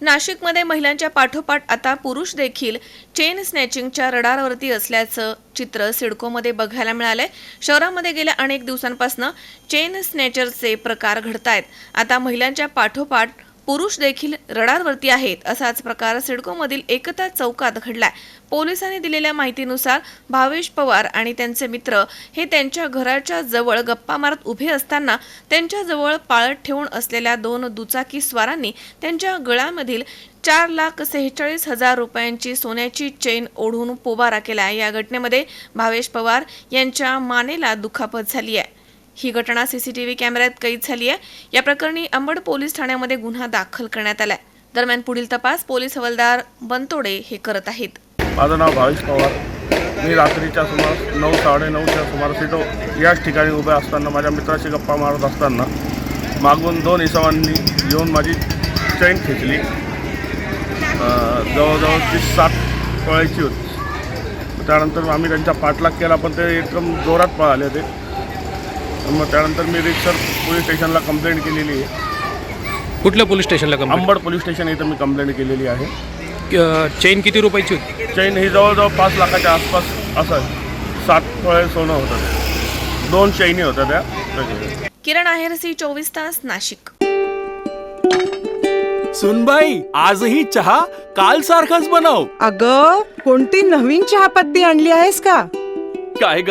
नाशिकमध्ये महिलांच्या पाठोपाठ आता पुरुष देखील चेन स्नॅचिंगच्या रडारवरती असल्याचं चित्र सिडकोमध्ये बघायला मिळालंय. शहरामध्ये गेल्या अनेक दिवसांपासून चेन स्नॅचरचे प्रकार घडतायत. आता महिलांच्या पाठोपाठ पुरुष देखील रडारवरती आहेत असाच प्रकार सिडकोमधील एकता चौकात घडलाय. पोलिसांनी दिलेल्या माहितीनुसार भावेश पवार आणि त्यांचे मित्र हे त्यांच्या घराच्या जवळ गप्पा मारत उभे असताना त्यांच्याजवळ पाळत ठेवून असलेल्या दोन दुचाकी स्वारांनी त्यांच्या गळ्यामधील चार लाख सेहेचाळीस हजार रुपयांची सोन्याची चेन ओढून पोबारा केला. या घटनेमध्ये भावेश पवार यांच्या मानेला दुखापत झाली आहे. ही घटना सीसीटीव्ही कॅमेऱ्यात कैद झाली आहे. या प्रकरणी अंबड पोलीस ठाण्यामध्ये गुन्हा दाखल करण्यात आलाय. दरम्यान पुढील तपास पोलीस हवालदार बनतोडे हे करत आहेत. माझं नाव भावेश पवार. मी रात्रीच्या सुमार नऊ साडेनऊच्या सुमारास इथं याच ठिकाणी उभे असताना माझ्या मित्राशी गप्पा मारत असताना मागून दोन इसमांनी येऊन माझी चैन खेचली. जवळजवळ ती सात पळायची होती. त्यानंतर आम्ही त्यांचा पाठलाग केला पण ते एकदम जोरात पळाले होते. मग त्यानंतर मी रिक्सर पोलीस स्टेशनला कंप्लेंट केलेली आहे. कुठल्या पोलीस स्टेशनला कंप्लेंट अंबड पोलीस स्टेशन इथं मी कंप्लेंट केलेली आहे. चेन किती रुपयाची होती? चैन ही जवळजवळ पाच लाखाच्या आसपास असं सात फळे सोनं होतं ते. दोन चैनी होत्या त्या. त्याच्यात. किरण आहेर सी चोवीस तास नाशिक. सुनबाई आजही चहा काल सारखाच बनव. अग कोणती नवीन चहापत्ती आणली आहेस का? काय ग?